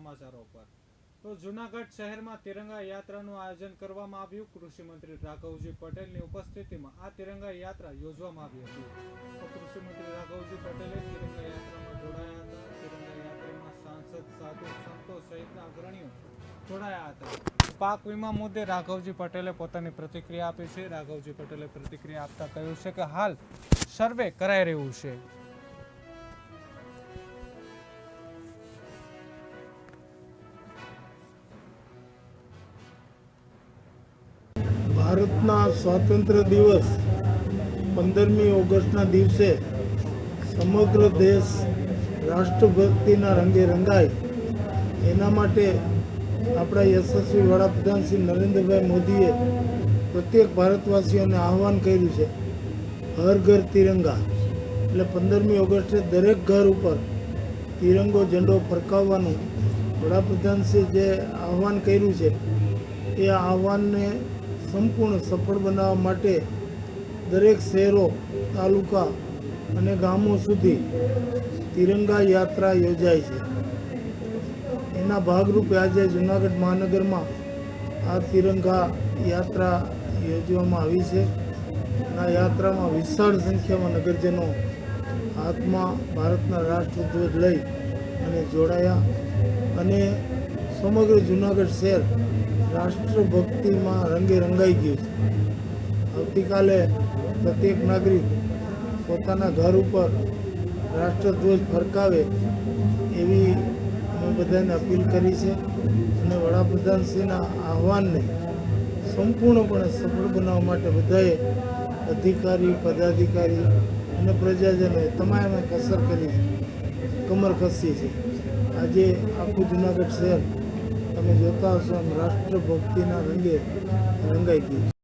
સમાચારો પર. તો જુનાગઢ શહેરમાં તિરંગા યાત્રાનું આયોજન કરવામાં આવ્યું. કૃષિ મંત્રી રાઘવજી પટેલની ઉપસ્થિતિમાં આ તિરંગા યાત્રા યોજવામાં આવી હતી. તો કૃષિ મંત્રી રાઘવજી પટેલે તિરંગા યાત્રામાં જોડાયા હતા. તિરંગા યાત્રામાં સાંસદ, સાધુ, સંતો સહિતના અગ્રણીઓ જોડાયા હતા. પાક વીમા મુદ્દે રાઘવજી પટેલે પોતાની પ્રતિક્રિયા આપી છે. રાઘવજી પટેલે પ્રતિક્રિયા આપતા કહ્યું છે કે હાલ સર્વે કરાઈ રહ્યું છે. ભારતના સ્વાતંત્ર્ય દિવસ પંદરમી ઓગસ્ટના દિવસે સમગ્ર દેશ રાષ્ટ્રભક્તિના રંગે રંગાય. એના માટે આપણા યશસ્વી વડાપ્રધાન શ્રી નરેન્દ્રભાઈ મોદીએ પ્રત્યેક ભારતવાસીઓને આહવાન કર્યું છે, હર ઘર તિરંગા. એટલે પંદરમી ઓગસ્ટે દરેક ઘર ઉપર તિરંગો ઝંડો ફરકાવવાનું વડાપ્રધાનશ્રી જે આહવાન કર્યું છે, એ આહવાનને સંપૂર્ણ સફળ બનાવવા માટે દરેક શહેરો, તાલુકા અને ગામો સુધી તિરંગા યાત્રા યોજાય છે. એના ભાગરૂપે આજે જુનાગઢ મહાનગરમાં આ તિરંગા યાત્રા યોજવામાં આવી છે. આ યાત્રામાં વિશાળ સંખ્યામાં નગરજનો હાથમાં ભારતના રાષ્ટ્રધ્વજ લઈ અને જોડાયા અને સમગ્ર જુનાગઢ શહેર રાષ્ટ્રભક્તિમાં રંગે રંગાઈ ગયું છે. આવતીકાલે પ્રત્યેક નાગરિક પોતાના ઘર ઉપર રાષ્ટ્રધ્વજ ફરકાવે એવી અમે બધાને અપીલ કરી છે અને વડાપ્રધાનશ્રીના આહવાનને સંપૂર્ણપણે સફળ બનાવવા માટે બધાએ અધિકારી, પદાધિકારી અને પ્રજાજનોએ તમામે કસર કરી કમર કસી છે. આજે આખું જુનાગઢ શહેર તમે જોતા હશો એમ રાષ્ટ્રભક્તિના રંગે રંગાઈ છે.